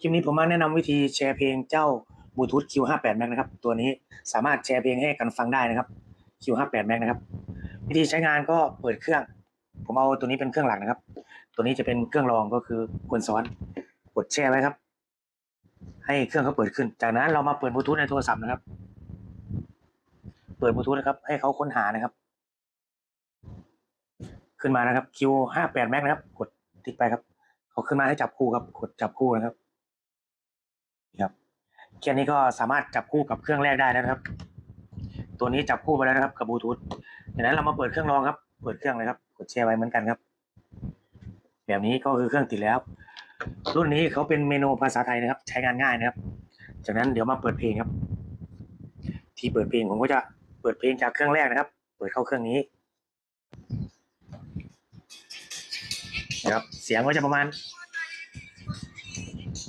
คลิปนี้ผมมาแนะนำวิธีแชร์เพลงเจ้าบลูทูธ Q58 Max นะครับ ตัวนี้สามารถแชร์เพลงให้กันฟังได้นะครับ Q58 Max นะครับ วิธีใช้งานก็เปิดเครื่อง ผมเอาตัวนี้เป็นเครื่องหลักนะครับ ตัวนี้จะเป็นเครื่องรองก็คือควรซ้อนกดแช่ไว้ครับ ให้เครื่องเขาเปิดขึ้น จากนั้นเรามาเปิดบลูทูธในโทรศัพท์นะครับ เปิดบลูทูธนะครับ ให้เขาค้นหานะครับ ขึ้นมานะครับ Q58 Max นะครับ กดติ๊กไปครับเขาขึ้นมาให้จับคู่ครับ กดจับคู่นะครับ ครับแค่นี้ก็สามารถจับคู่กับเครื่องแรกได้นะครับ ตัวนี้จับคู่ไปแล้วนะครับกับบลูทูธจากนั้นเรามาเปิดเครื่องรองครับ เปิดเครื่องเลยครับ กดแชร์ไว้เหมือนกันครับ แบบนี้ก็คือเครื่องติดแล้ว รุ่นนี้เขาเป็นเมนูภาษาไทยนะครับ ใช้งานง่ายนะครับ จากนั้นเดี๋ยวมาเปิดเพลงครับ ที่เปิดเพลงผมก็จะเปิดเพลงจากเครื่องแรกนะครับ เปิดเข้าเครื่องนี้นะครับ เสียงก็จะประมาณ